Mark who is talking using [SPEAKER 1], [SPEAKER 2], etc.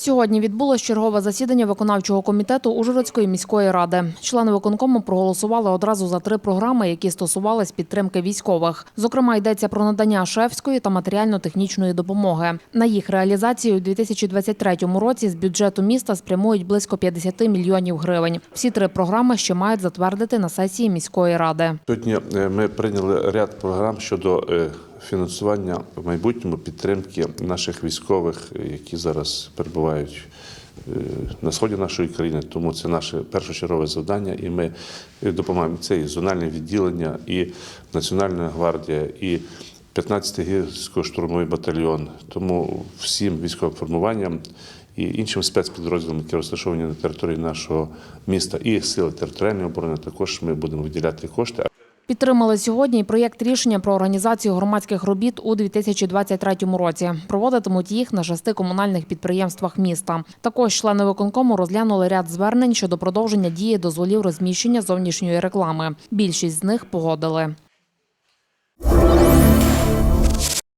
[SPEAKER 1] Сьогодні відбулось чергове засідання виконавчого комітету Ужгородської міської ради. Члени виконкому проголосували одразу за три програми, які стосувались підтримки військових. Зокрема, йдеться про надання шефської та матеріально-технічної допомоги. На їх реалізацію у 2023 році з бюджету міста спрямують близько 50 мільйонів гривень. Всі три програми ще мають затвердити на сесії міської ради.
[SPEAKER 2] Сьогодні е, ми прийняли ряд програм щодо е, фінансування в майбутньому підтримки наших військових, які зараз перебувають е, на сході нашої країни. Тому це наше першочергове завдання, і ми допомагаємо. Це і зональне відділення, і Національна гвардія, і 15-й гірсько-штурмовий батальйон. Тому всім військовим формуванням і іншим спецпідрозділам, які розташовані на території нашого міста, і сили територіальної оборони, також ми будемо виділяти кошти.
[SPEAKER 1] Підтримали сьогодні проєкт рішення про організацію громадських робіт у 2023 році. Проводитимуть їх на шести комунальних підприємствах міста. Також члени виконкому розглянули ряд звернень щодо продовження дії дозволів розміщення зовнішньої реклами. Більшість з них погодили.